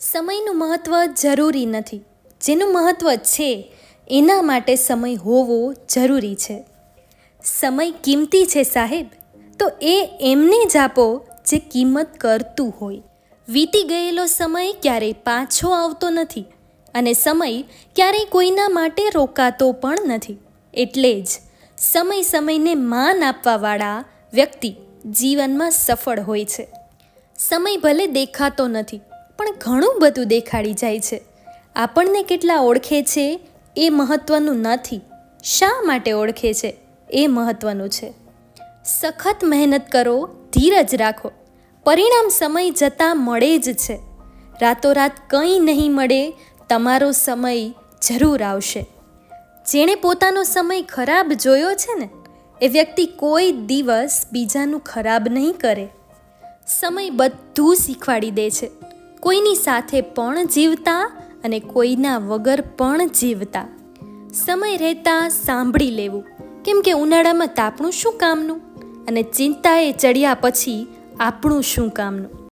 સમયનું મહત્ત્વ જરૂરી નથી. જેનું મહત્ત્વ છે, એના માટે સમય હોવો જરૂરી છે. સમય કિંમતી છે સાહેબ, તો એ એમને જ આપો જે કિંમત કરતું હોય. વીતી ગયેલો સમય ક્યારેય પાછો આવતો નથી અને સમય ક્યારેય કોઈના માટે રોકાતો પણ નથી. એટલે જ સમય સમયને માન આપવાવાળા વ્યક્તિ જીવનમાં સફળ હોય છે. સમય ભલે દેખાતો નથી પણ ઘણું બધું દેખાડી જાય છે. આપણને કેટલા ઓળખે છે એ મહત્ત્વનું નથી. શા માટે ઓળખે છે એ મહત્ત્વનું છે. સખત મહેનત કરો, ધીરજ રાખો. પરિણામ સમય જતાં મળે જ છે. રાતોરાત કંઈ નહીં મળે, તમારો સમય જરૂર આવશે. જેણે પોતાનો સમય ખરાબ જોયો છે ને, એ વ્યક્તિ કોઈ દિવસ બીજાનું ખરાબ નહીં કરે. સમય બધું શીખવાડી દે છે. કોઈની સાથે પણ જીવતા અને કોઈના વગર પણ જીવતા. સમય રહેતા સાંભળી લેવું. કેમ કે ઉનાળામાં તાપણું શું કામનું? અને ચિંતાએ ચડ્યા પછી આપણું શું કામનું?